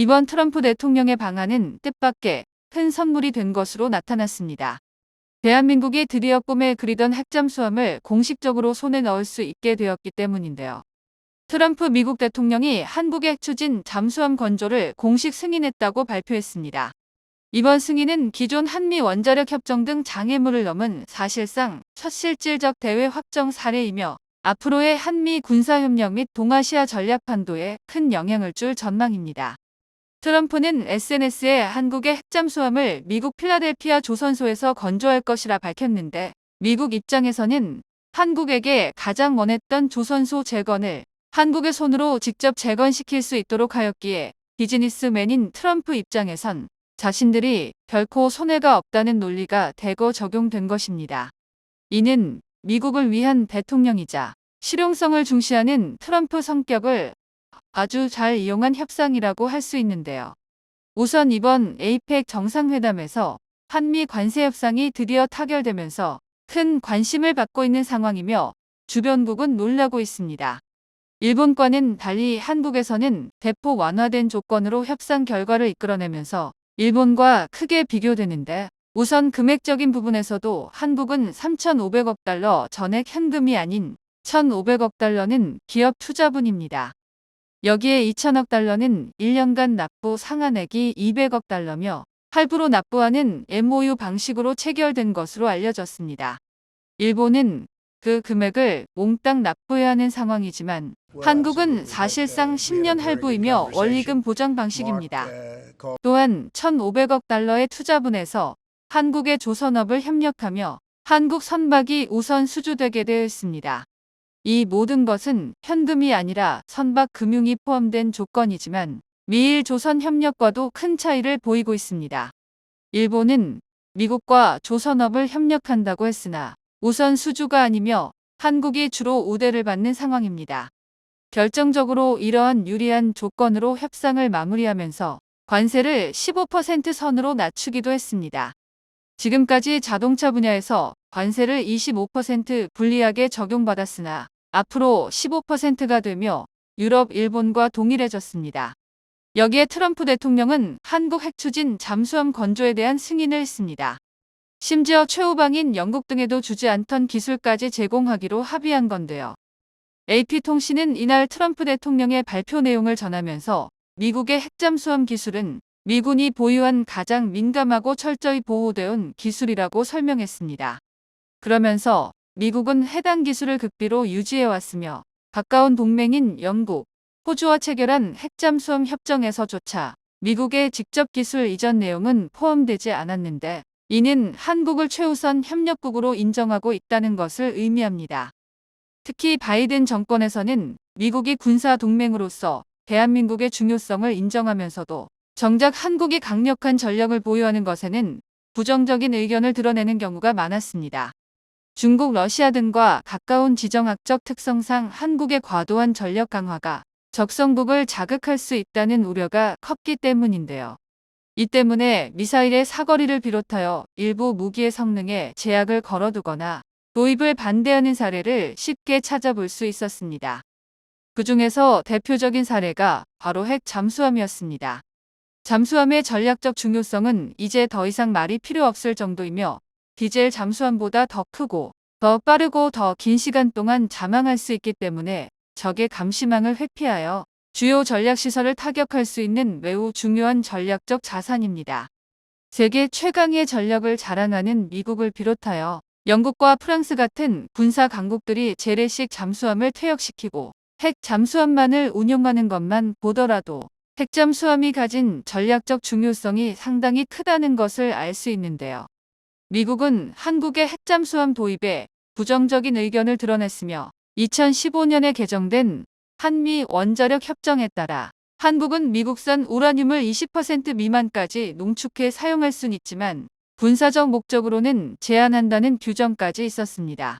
이번 트럼프 대통령의 방안은 뜻밖의 큰 선물이 된 것으로 나타났습니다. 대한민국이 드디어 꿈에 그리던 핵잠수함을 공식적으로 손에 넣을 수 있게 되었기 때문인데요. 트럼프 미국 대통령이 한국의 핵추진 잠수함 건조를 공식 승인했다고 발표했습니다. 이번 승인은 기존 한미 원자력 협정 등 장애물을 넘은 사실상 첫 실질적 대외 확정 사례이며 앞으로의 한미 군사협력 및 동아시아 전략 판도에 큰 영향을 줄 전망입니다. 트럼프는 SNS에 한국의 핵잠수함을 미국 필라델피아 조선소에서 건조할 것이라 밝혔는데 미국 입장에서는 한국에게 가장 원했던 조선소 재건을 한국의 손으로 직접 재건시킬 수 있도록 하였기에 비즈니스맨인 트럼프 입장에선 자신들이 결코 손해가 없다는 논리가 대거 적용된 것입니다. 이는 미국을 위한 대통령이자 실용성을 중시하는 트럼프 성격을 아주 잘 이용한 협상이라고 할 수 있는데요. 우선 이번 에이펙 정상회담에서 한미 관세 협상이 드디어 타결되면서 큰 관심을 받고 있는 상황이며 주변국은 놀라고 있습니다. 일본과는 달리 한국에서는 대폭 완화된 조건으로 협상 결과를 이끌어내면서 일본과 크게 비교되는데 우선 금액적인 부분에서도 한국은 3,500억 달러 전액 현금이 아닌 1,500억 달러는 기업 투자분입니다. 여기에 2천억 달러는 1년간 납부 상한액이 200억 달러며 할부로 납부하는 MOU 방식으로 체결된 것으로 알려졌습니다. 일본은 그 금액을 몽땅 납부해야 하는 상황이지만 한국은 사실상 10년 할부이며 원리금 보장 방식입니다. 또한 1,500억 달러의 투자분에서 한국의 조선업을 협력하며 한국 선박이 우선 수주되게 되어 있습니다. 이 모든 것은 현금이 아니라 선박 금융이 포함된 조건이지만 미일 조선 협력과도 큰 차이를 보이고 있습니다. 일본은 미국과 조선업을 협력한다고 했으나 우선 수주가 아니며 한국이 주로 우대를 받는 상황입니다. 결정적으로 이러한 유리한 조건으로 협상을 마무리하면서 관세를 15% 선으로 낮추기도 했습니다. 지금까지 자동차 분야에서 관세를 25% 불리하게 적용받았으나 앞으로 15%가 되며 유럽, 일본과 동일해졌습니다. 여기에 트럼프 대통령은 한국 핵 추진 잠수함 건조에 대한 승인을 했습니다. 심지어 최후방인 영국 등에도 주지 않던 기술까지 제공하기로 합의한 건데요. AP통신은 이날 트럼프 대통령의 발표 내용을 전하면서 미국의 핵잠수함 기술은 미군이 보유한 가장 민감하고 철저히 보호되어 온 기술이라고 설명했습니다. 그러면서 미국은 해당 기술을 극비로 유지해왔으며 가까운 동맹인 영국, 호주와 체결한 핵잠수함 협정에서조차 미국의 직접 기술 이전 내용은 포함되지 않았는데 이는 한국을 최우선 협력국으로 인정하고 있다는 것을 의미합니다. 특히 바이든 정권에서는 미국이 군사 동맹으로서 대한민국의 중요성을 인정하면서도 정작 한국이 강력한 전력을 보유하는 것에는 부정적인 의견을 드러내는 경우가 많았습니다. 중국, 러시아 등과 가까운 지정학적 특성상 한국의 과도한 전력 강화가 적성국을 자극할 수 있다는 우려가 컸기 때문인데요. 이 때문에 미사일의 사거리를 비롯하여 일부 무기의 성능에 제약을 걸어두거나 도입을 반대하는 사례를 쉽게 찾아볼 수 있었습니다. 그 중에서 대표적인 사례가 바로 핵 잠수함이었습니다. 잠수함의 전략적 중요성은 이제 더 이상 말이 필요 없을 정도이며 디젤 잠수함보다 더 크고 더 빠르고 더 긴 시간 동안 잠항할 수 있기 때문에 적의 감시망을 회피하여 주요 전략시설을 타격할 수 있는 매우 중요한 전략적 자산입니다. 세계 최강의 전력을 자랑하는 미국을 비롯하여 영국과 프랑스 같은 군사 강국들이 재래식 잠수함을 퇴역시키고 핵 잠수함만을 운용하는 것만 보더라도 핵 잠수함이 가진 전략적 중요성이 상당히 크다는 것을 알 수 있는데요. 미국은 한국의 핵 잠수함 도입에 부정적인 의견을 드러냈으며 2015년에 개정된 한미 원자력 협정에 따라 한국은 미국산 우라늄을 20% 미만까지 농축해 사용할 순 있지만 군사적 목적으로는 제한한다는 규정까지 있었습니다.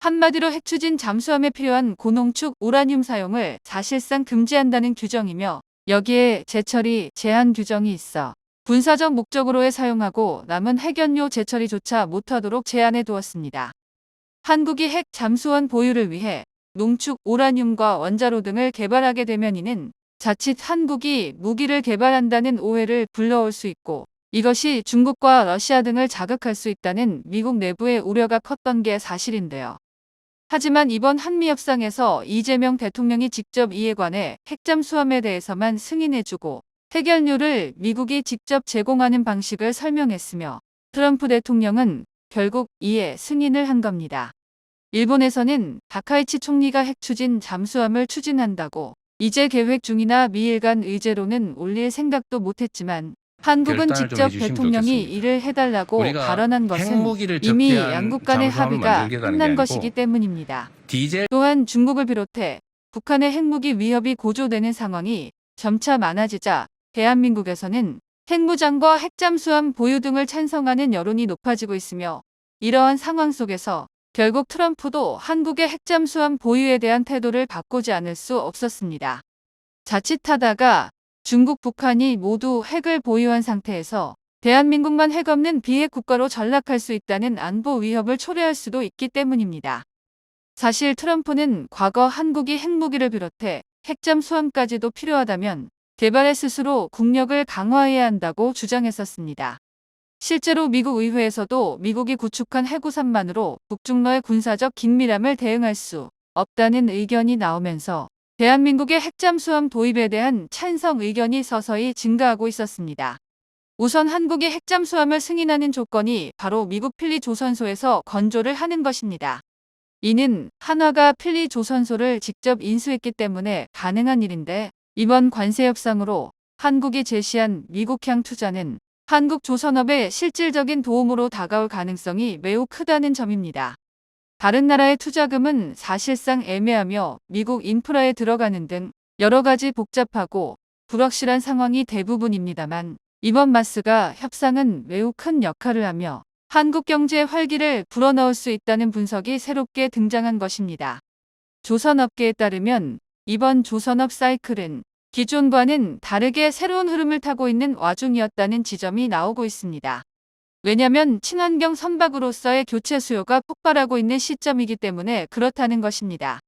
한마디로 핵추진 잠수함에 필요한 고농축 우라늄 사용을 사실상 금지한다는 규정이며 여기에 재처리 제한 규정이 있어 군사적 목적으로에 사용하고 남은 핵연료 재처리조차 못하도록 제한해 두었습니다. 한국이 핵 잠수함 보유를 위해 농축 우라늄과 원자로 등을 개발하게 되면 이는 자칫 한국이 무기를 개발한다는 오해를 불러올 수 있고 이것이 중국과 러시아 등을 자극할 수 있다는 미국 내부의 우려가 컸던 게 사실인데요. 하지만 이번 한미협상에서 이재명 대통령이 직접 이에 관해 핵잠수함에 대해서만 승인해주고 해결료를 미국이 직접 제공하는 방식을 설명했으며 트럼프 대통령은 결국 이에 승인을 한 겁니다. 일본에서는 다카이치 총리가 핵 추진 잠수함을 추진한다고 이제 계획 중이나 미일 간 의제로는 올릴 생각도 못했지만 한국은 직접 대통령이 좋겠습니다. 이를 해달라고 발언한 것은 이미 양국 간의 합의가 끝난 것이기 때문입니다. 디젤 또한 중국을 비롯해 북한의 핵무기 위협이 고조되는 상황이 점차 많아지자 대한민국에서는 핵무장과 핵잠수함 보유 등을 찬성하는 여론이 높아지고 있으며 이러한 상황 속에서 결국 트럼프도 한국의 핵잠수함 보유에 대한 태도를 바꾸지 않을 수 없었습니다. 자칫하다가 중국, 북한이 모두 핵을 보유한 상태에서 대한민국만 핵 없는 비핵 국가로 전락할 수 있다는 안보 위협을 초래할 수도 있기 때문입니다. 사실 트럼프는 과거 한국이 핵무기를 비롯해 핵잠 수함까지도 필요하다면 개발에 스스로 국력을 강화해야 한다고 주장했었습니다. 실제로 미국 의회에서도 미국이 구축한 해구산만으로 북중러의 군사적 긴밀함을 대응할 수 없다는 의견이 나오면서 대한민국의 핵잠수함 도입에 대한 찬성 의견이 서서히 증가하고 있었습니다. 우선 한국이 핵잠수함을 승인하는 조건이 바로 미국 필리 조선소에서 건조를 하는 것입니다. 이는 한화가 필리 조선소를 직접 인수했기 때문에 가능한 일인데 이번 관세 협상으로 한국이 제시한 미국향 투자는 한국 조선업의 실질적인 도움으로 다가올 가능성이 매우 크다는 점입니다. 다른 나라의 투자금은 사실상 애매하며 미국 인프라에 들어가는 등 여러 가지 복잡하고 불확실한 상황이 대부분입니다만 이번 마스가 협상은 매우 큰 역할을 하며 한국 경제의 활기를 불어넣을 수 있다는 분석이 새롭게 등장한 것입니다. 조선업계에 따르면 이번 조선업 사이클은 기존과는 다르게 새로운 흐름을 타고 있는 와중이었다는 지점이 나오고 있습니다. 왜냐면 친환경 선박으로서의 교체 수요가 폭발하고 있는 시점이기 때문에 그렇다는 것입니다.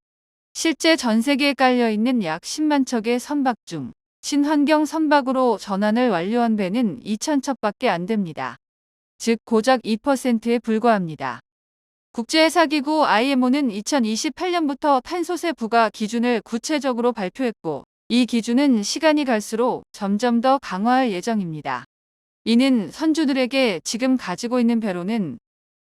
실제 전 세계에 깔려 있는 약 10만 척의 선박 중 친환경 선박으로 전환을 완료한 배는 2천 척밖에 안 됩니다. 즉 고작 2%에 불과합니다. 국제회사기구 IMO는 2028년부터 탄소세 부과 기준을 구체적으로 발표했고 이 기준은 시간이 갈수록 점점 더 강화할 예정입니다. 이는 선주들에게 지금 가지고 있는 배로는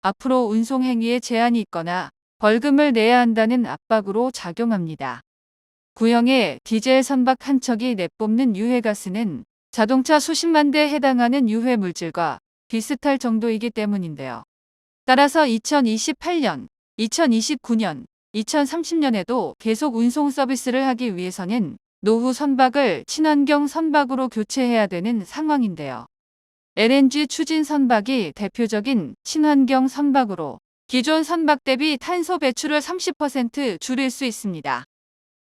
앞으로 운송 행위에 제한이 있거나 벌금을 내야 한다는 압박으로 작용합니다. 구형의 디젤 선박 한 척이 내뿜는 유해가스는 자동차 수십만 대에 해당하는 유해 물질과 비슷할 정도이기 때문인데요. 따라서 2028년, 2029년, 2030년에도 계속 운송 서비스를 하기 위해서는 노후 선박을 친환경 선박으로 교체해야 되는 상황인데요. LNG 추진 선박이 대표적인 친환경 선박으로 기존 선박 대비 탄소 배출을 30% 줄일 수 있습니다.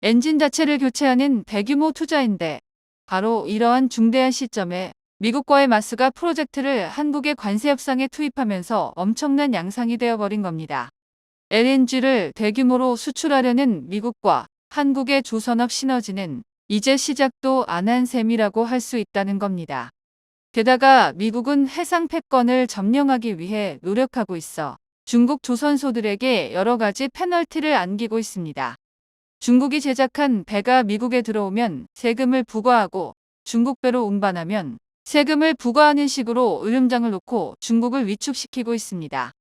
엔진 자체를 교체하는 대규모 투자인데 바로 이러한 중대한 시점에 미국과의 마스가 프로젝트를 한국의 관세 협상에 투입하면서 엄청난 양상이 되어버린 겁니다. LNG를 대규모로 수출하려는 미국과 한국의 조선업 시너지는 이제 시작도 안 한 셈이라고 할 수 있다는 겁니다. 게다가 미국은 해상 패권을 점령하기 위해 노력하고 있어 중국 조선소들에게 여러 가지 페널티를 안기고 있습니다. 중국이 제작한 배가 미국에 들어오면 세금을 부과하고 중국 배로 운반하면 세금을 부과하는 식으로 으름장을 놓고 중국을 위축시키고 있습니다.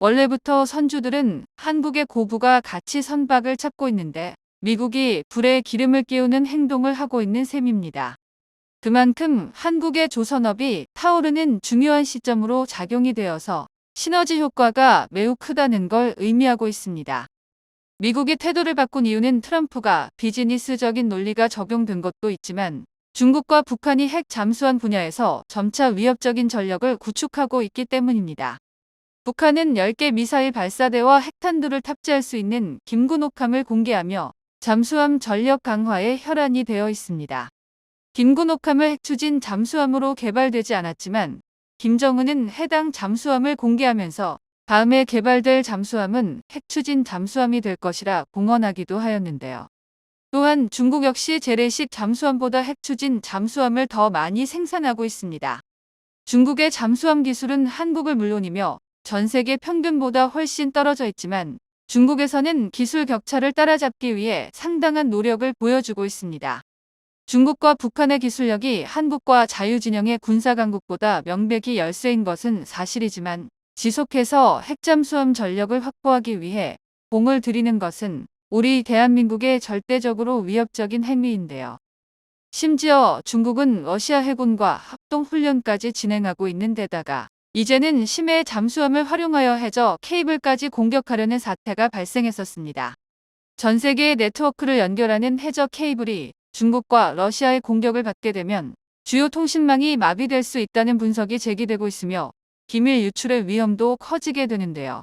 원래부터 선주들은 한국의 고부가 같이 선박을 찾고 있는데 미국이 불에 기름을 끼우는 행동을 하고 있는 셈입니다. 그만큼 한국의 조선업이 타오르는 중요한 시점으로 작용이 되어서 시너지 효과가 매우 크다는 걸 의미하고 있습니다. 미국의 태도를 바꾼 이유는 트럼프가 비즈니스적인 논리가 적용된 것도 있지만 중국과 북한이 핵 잠수함 분야에서 점차 위협적인 전력을 구축하고 있기 때문입니다. 북한은 10개 미사일 발사대와 핵탄두를 탑재할 수 있는 김군옥함을 공개하며 잠수함 전력 강화에 혈안이 되어 있습니다. 김군옥함을 핵추진 잠수함으로 개발되지 않았지만 김정은은 해당 잠수함을 공개하면서 다음에 개발될 잠수함은 핵추진 잠수함이 될 것이라 공언하기도 하였는데요. 또한 중국 역시 재래식 잠수함보다 핵 추진 잠수함을 더 많이 생산하고 있습니다. 중국의 잠수함 기술은 한국을 물론이며 전 세계 평균보다 훨씬 떨어져 있지만 중국에서는 기술 격차를 따라잡기 위해 상당한 노력을 보여주고 있습니다. 중국과 북한의 기술력이 한국과 자유진영의 군사강국보다 명백히 열세인 것은 사실이지만 지속해서 핵잠수함 전력을 확보하기 위해 공을 들이는 것은 우리 대한민국의 절대적으로 위협적인 행위인데요. 심지어 중국은 러시아 해군과 합동훈련까지 진행하고 있는 데다가 이제는 심해 잠수함을 활용하여 해저 케이블까지 공격하려는 사태가 발생했었습니다. 전 세계의 네트워크를 연결하는 해저 케이블이 중국과 러시아의 공격을 받게 되면 주요 통신망이 마비될 수 있다는 분석이 제기되고 있으며 기밀 유출의 위험도 커지게 되는데요.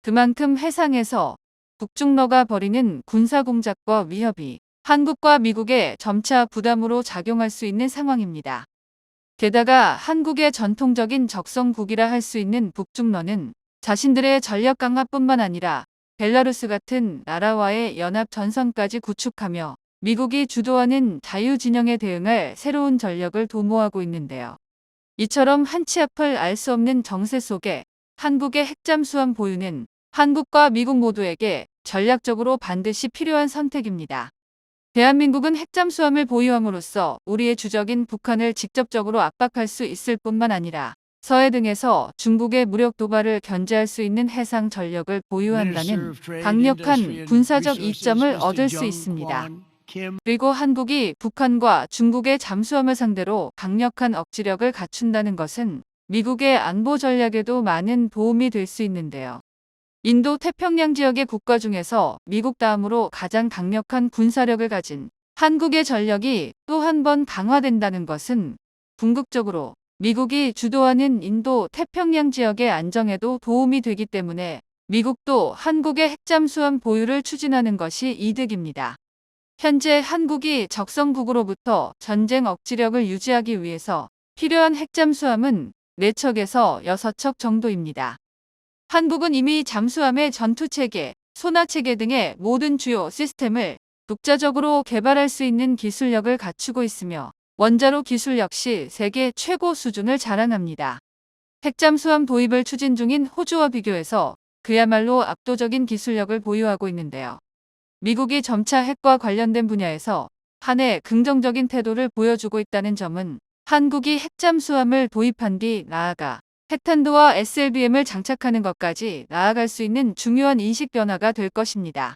그만큼 해상에서 북중러가 벌이는 군사공작과 위협이 한국과 미국에 점차 부담으로 작용할 수 있는 상황입니다. 게다가 한국의 전통적인 적성국이라 할 수 있는 북중러는 자신들의 전력 강화뿐만 아니라 벨라루스 같은 나라와의 연합 전선까지 구축하며 미국이 주도하는 자유 진영에 대응할 새로운 전력을 도모하고 있는데요. 이처럼 한치 앞을 알 수 없는 정세 속에 한국의 핵잠수함 보유는 한국과 미국 모두에게 전략적으로 반드시 필요한 선택입니다. 대한민국은 핵잠수함을 보유함으로써 우리의 주적인 북한을 직접적으로 압박할 수 있을 뿐만 아니라 서해 등에서 중국의 무력 도발을 견제할 수 있는 해상 전력을 보유한다는 강력한 군사적 이점을 얻을 수 있습니다. 그리고 한국이 북한과 중국의 잠수함을 상대로 강력한 억지력을 갖춘다는 것은 미국의 안보 전략에도 많은 도움이 될 수 있는데요. 인도 태평양 지역의 국가 중에서 미국 다음으로 가장 강력한 군사력을 가진 한국의 전력이 또 한 번 강화된다는 것은 궁극적으로 미국이 주도하는 인도 태평양 지역의 안정에도 도움이 되기 때문에 미국도 한국의 핵잠수함 보유를 추진하는 것이 이득입니다. 현재 한국이 적성국으로부터 전쟁 억지력을 유지하기 위해서 필요한 핵잠수함은 4척에서 6척 정도입니다. 한국은 이미 잠수함의 전투체계, 소나체계 등의 모든 주요 시스템을 독자적으로 개발할 수 있는 기술력을 갖추고 있으며 원자로 기술 역시 세계 최고 수준을 자랑합니다. 핵잠수함 도입을 추진 중인 호주와 비교해서 그야말로 압도적인 기술력을 보유하고 있는데요. 미국이 점차 핵과 관련된 분야에서 한해 긍정적인 태도를 보여주고 있다는 점은 한국이 핵잠수함을 도입한 뒤 나아가 핵탄두와 SLBM을 장착하는 것까지 나아갈 수 있는 중요한 인식 변화가 될 것입니다.